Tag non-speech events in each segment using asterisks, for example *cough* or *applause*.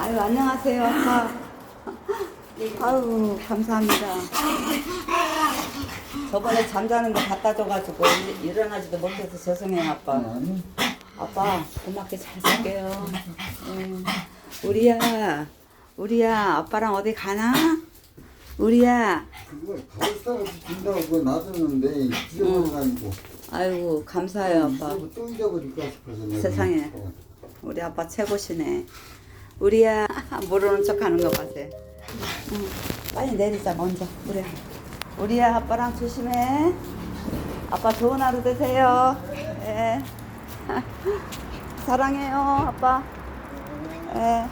아유 안녕하세요 아빠. 아유 감사합니다. 저번에 잠자는 거 갖다 줘가지고 일- 일어나지도 못해서 죄송해요 아빠. 아빠 고맙게 잘 살게요. 응. 우리야 우리야 아빠랑 어디 가나? 우리야 그거 가을 사가지고 준다고 그거 놔뒀는데 잊어버려가지고 아이고 감사해요 아빠. 잊어버- 또 잊어버릴까 싶어서 내가 세상에. 어, 우리 아빠 최고시네. 우리야 모르는 척 하는 거 봐세요. 응. 빨리 내리자 먼저. 그래. 우리야 아빠랑 조심해. 아빠 좋은 하루 되세요. 예. *laughs* 사랑해요 아빠. 예.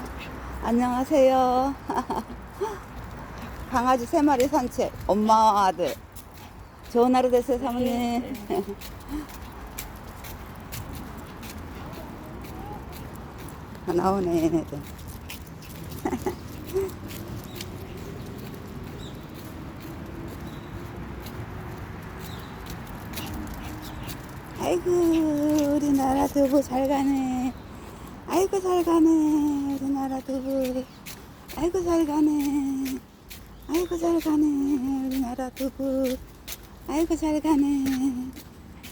안녕하세요. *laughs* 강아지 세 마리 산책. 엄마와 아들. 좋은 하루 되세요 사모님. *laughs* 다 나오네 얘네들. *laughs* 아이고 우리나라 두부 잘 가네. 아이고 잘 가네 우리나라 두부. 아이고 잘 가네. 아이고 잘 가네 우리나라 두부. 아이고 잘 가네.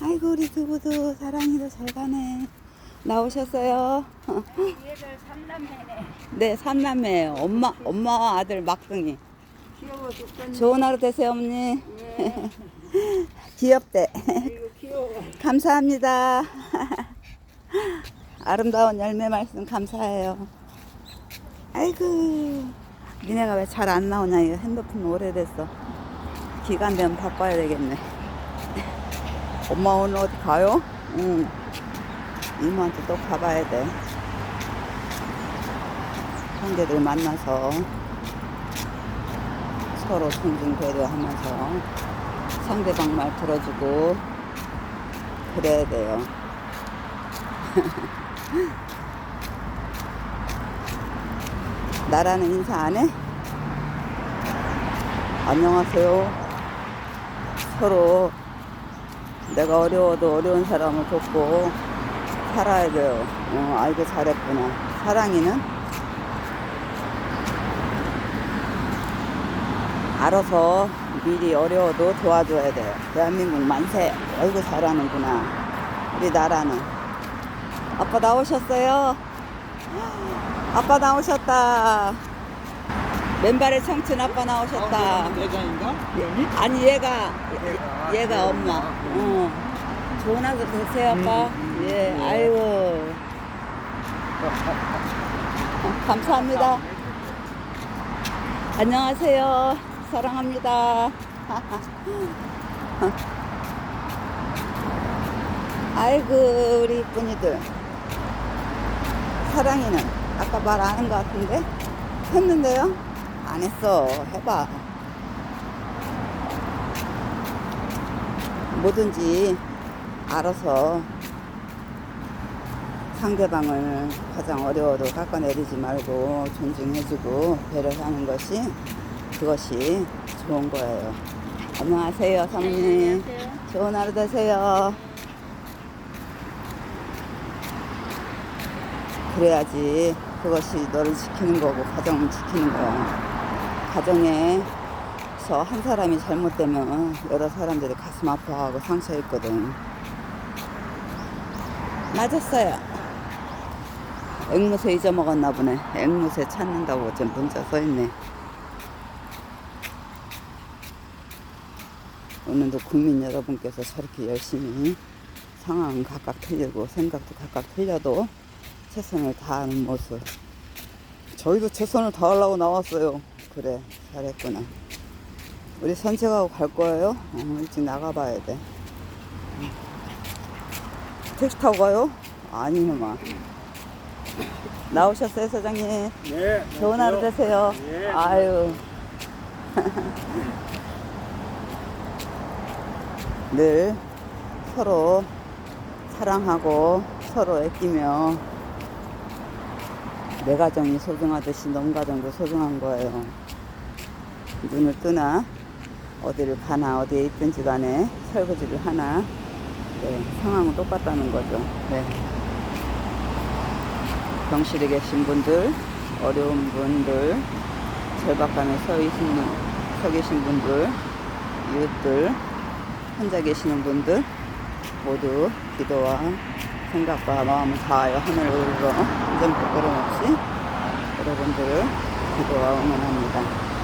아이고 우리 두부도 사랑이도 잘 가네 나오셨어요. 네, 삼남매예요. 엄마, 엄마와 아들 막둥이. 좋은 하루 되세요, 어머니. 예. *laughs* 귀엽대. *laughs* 감사합니다. *laughs* 아름다운 열매 말씀 감사해요. 아이고, 니네가 왜 잘 안 나오냐, 이거 핸드폰 오래됐어. 기간 되면 바꿔야 되겠네. 엄마 오늘 어디 가요? 응. 이모한테 또 가봐야 돼. 형제들 만나서 서로 존중 배려하면서 상대방 말 들어주고 그래야 돼요. *laughs* 나라는 인사 안 해? 안녕하세요. 서로 내가 어려워도 어려운 사람을 돕고 살아야 돼요. 어, 아이고 잘했구나. 사랑이는 알아서 미리 어려워도 도와줘야 돼요. 대한민국 만세. 아이고 잘하는구나. 우리 나라는. 아빠 나오셨어요? 아빠 나오셨다. 맨발의 청춘 아빠 나오셨다. 내가인가? 아니 얘가 얘- 얘가 엄마. 어. 좋은 하루 되세요 아빠. 예. 아이고. 어, 감사합니다. 안녕하세요. 사랑합니다. *laughs* 아이고 우리 이쁜이들. 사랑이는 아까 말 안 한 것 같은데 했는데요? 안 했어. 해봐. 뭐든지 알아서 상대방을 가장 어려워도 깎아내리지 말고 존중해주고 배려하는 것이 그것이 좋은 거예요. 안녕하세요, 사모님. 안녕하세요. 좋은 하루 되세요. 그래야지 그것이 너를 지키는 거고 가정을 지키는 거야. 가정에서 한 사람이 잘못되면 여러 사람들이 가슴 아파하고 상처 있거든. 맞았어요. 앵무새 잊어먹었나 보네. 앵무새 찾는다고 좀 문자 써있네. 오늘도 국민 여러분께서 저렇게 열심히 상황은 각각 틀리고 생각도 각각 틀려도 최선을 다하는 모습. 저희도 최선을 다하려고 나왔어요. 그래, 잘했구나. 우리 산책하고 갈 거예요? 어, 일찍 나가봐야 돼. 택시 타고 가요? 아니구만. 나오셨어요, 사장님? 네. 좋은 하루 되세요. 예. 아유. *laughs* 늘 서로 사랑하고 서로 아끼며 내 가정이 소중하듯이 넌 가정도 소중한 거예요. 눈을 뜨나 어디를 가나 어디에 있든지 간에 설거지를 하나 네, 상황은 똑같다는 거죠. 네. 병실에 계신 분들 어려운 분들, 절박함에 서, 계신, 서 계신 분들, 이웃들, 혼자 계시는 분들 모두 기도와 생각과 마음을 다하여 하늘으로 한점 부끄럼 없이 여러분들을 기도와 응원합니다.